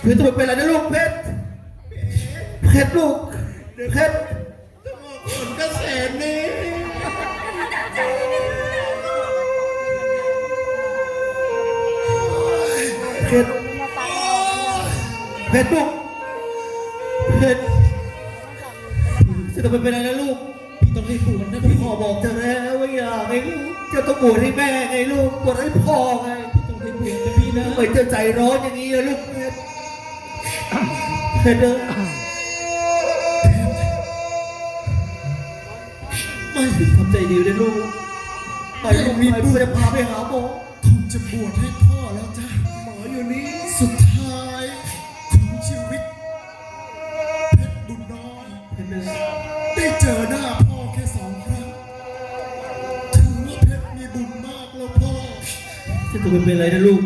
เพชรตัวเป็นอะไรนะลูกเพชรเพชรลูกเพชรต้องออกผลกระแสนี้เพชรเพชรลูกเพชรจะต้องเป็นอะไรนะลูกพี่ต้องให้บวชนะพี่พี่พ่อบอกเธอแล้วว่าอย่าไงลูกจะต้องบวชให้แม่ไงลูกบวชให้พ่อไงพี่ต้องให้บวชนะพี่นะทำไมเธอใจร้อนอย่างนี้ล่ะลูกเพชร เพชรเด้อไม่ทำใจดีนะลูก ไปลูกมีบุญจะพาไปหาหมอคงจะบวชให้พ่อแล้วจ้ะหมออยู่นี่สุดท้ายของชีวิตเพชรบุญน้อยเพชรเด้อได้เจอหน้าพ่อแค่สองครั้งถือว่าเพชรมีบุญมากแล้วพ่อจะต้องเป็นอะไรนะลูก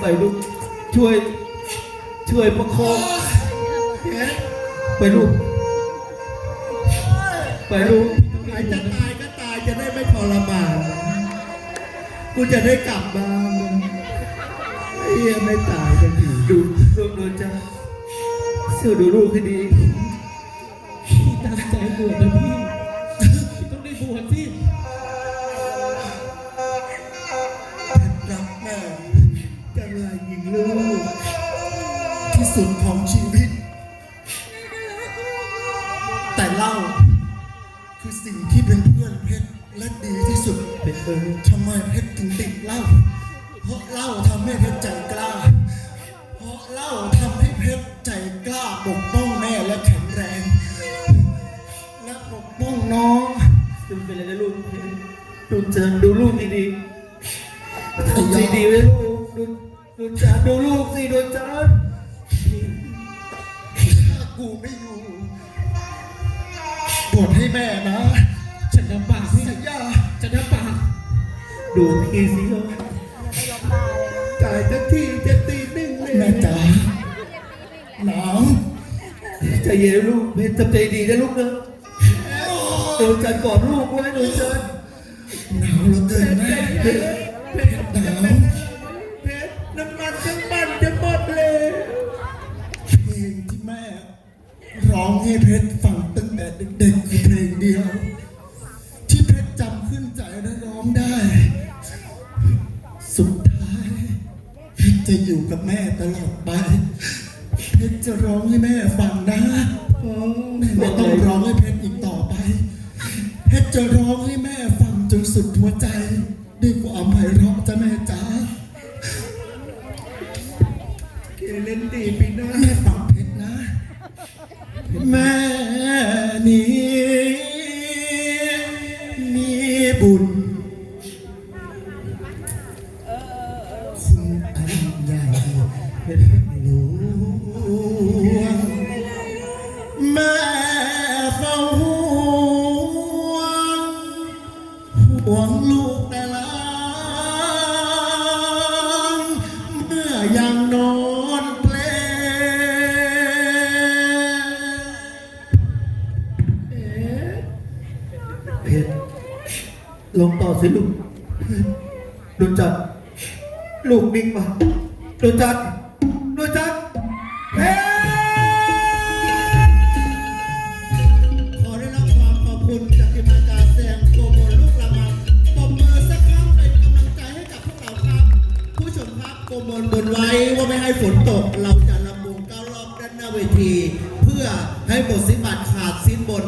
ไปลูกช่วย ช่วยประคองเพชรไปลูกไปลูกใครจะตายก็ตายจะได้ไม่ทรมานกูจะได้กลับมาไอ้เหี้ยไม่ตายกันอยู่ดูลูกดูจ้าเสื้อดูลูกให้ดีพี่ตั้งใจบวชนะ แต่เหล้าคือสิ่งที่เป็นเพื่อนเพชรและดีที่สุดเป็นเบอร์ทำไมเพชรถึงติดเหล้าเพราะเหล้าทำให้เพชรใจกล้า เพราะเหล้าทำให้เพชรใจกล้าปกป้องแม่และแข็งแรง และปกป้องน้องดูเป็นอะไรนะลูกดูเจอดูลูกดีดีๆทำใจดีไว้ลูกดูดูจ้าดูลูกสิดูจ้าถ้ ดูพี่สิลูกจ่ายทันทีจะตีหนึ่งเลยแม่จ๋าหนาวใจเย็นลูกเพชรทำใจดีนะลูกนะดูจันกอดลูกไว้ดูจันหนาวเหลือเกินแม่เพชรหนาว กับแม่ตลอดไปเพชรจะร้องให้แม่ฟังนะแม่ไม่ต้องร้องให้เพชรอีกต่อไป เพชรจะร้องให้แม่ฟังจนสุดหัวใจ ด้วยความไพเราะจ้ะแม่จ๋าเกเล่นดีปีหน้าแม่ฟังเพชรนะ แม่นี้มีบุญคุณ แม่เฝ้าห่วงห่วงลูกแต่ละเมื่อยังนอนเพลเพชรลงต่อสิลูกดูจันลูกนิ่งมาดูจันดู ชมครับโปรโมบนไว้ว่าไม่ให้ฝนตก เราจะลำวงเก้ารอบด้านหน้าเวที เพื่อให้บทสิบัตขาดสิ้นบน